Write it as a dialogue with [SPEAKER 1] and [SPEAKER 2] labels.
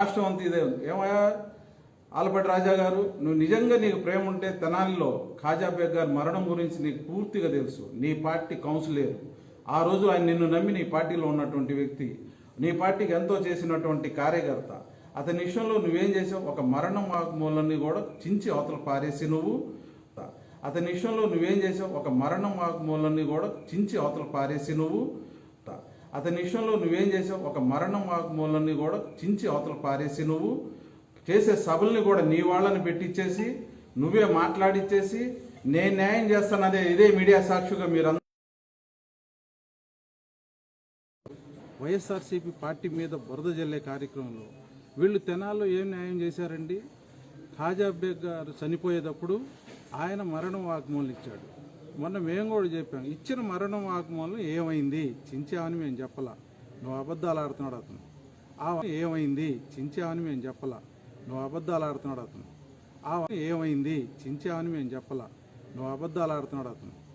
[SPEAKER 1] రాష్ట్రం అంతా ఇదే ఉంది ఏమయ్యా? ఆలపాటి రాజా గారు నువ్వు నిజంగా నీకు ప్రేమ ఉంటే తెనాలిలో ఖాజా బేగ్ గారి మరణం గురించి నీకు పూర్తిగా తెలుసు. నీ పార్టీ కౌన్సిలర్. ఆ రోజు ఆయన నిన్ను నమ్మి నీ పార్టీలో ఉన్నటువంటి వ్యక్తి. నీ పార్టీకి ఎంతో చేసినటువంటి కార్యకర్త. అతని విషయంలో నువ్వేం చేసావు? ఒక మరణం వాగ్మూలాన్ని కూడా చించి అవతల పారేసి నువ్వు. అతని విషయంలో నువ్వేం చేసావు? ఒక మరణం వాగ్మూలాన్ని కూడా చించి అవతల పారేసి నువ్వు. అతని విషయంలో నువ్వేం చేసావు? ఒక మరణం వాగ్మూలాన్ని కూడా చించి అవతల పారేసి నువ్వు చేసే సభల్ని కూడా నీ వాళ్ళని పెట్టించేసి నువ్వే మాట్లాడిచ్చేసి నేను న్యాయం చేస్తాను అదే ఇదే మీడియా సాక్షిగా మీరు వైఎస్ఆర్సీపీ పార్టీ మీద బురద జల్లే కార్యక్రమంలో వీళ్ళు తెనాల్లో ఏం న్యాయం చేశారండి? ఖాజాబేగ్ గారు చనిపోయేటప్పుడు ఆయన మరణం వాగ్మూలం ఇచ్చాడు మొన్న మేము కూడా చెప్పాం ఇచ్చిన మరణం వాగ్మూలం ఏమైంది? చించామని మేము చెప్పలా. నువ్వు అబద్ధాలు ఆడుతున్నాడు అతను. ఆ ఏమైంది? చించామని మేము చెప్పలా. నువ్వు అబద్ధాలు ఆడుతున్నాడు అతను. ఆ ఏమైంది? చించామని మేము చెప్పలా. నువ్వు అబద్ధాలు ఆడుతున్నాడు అతను.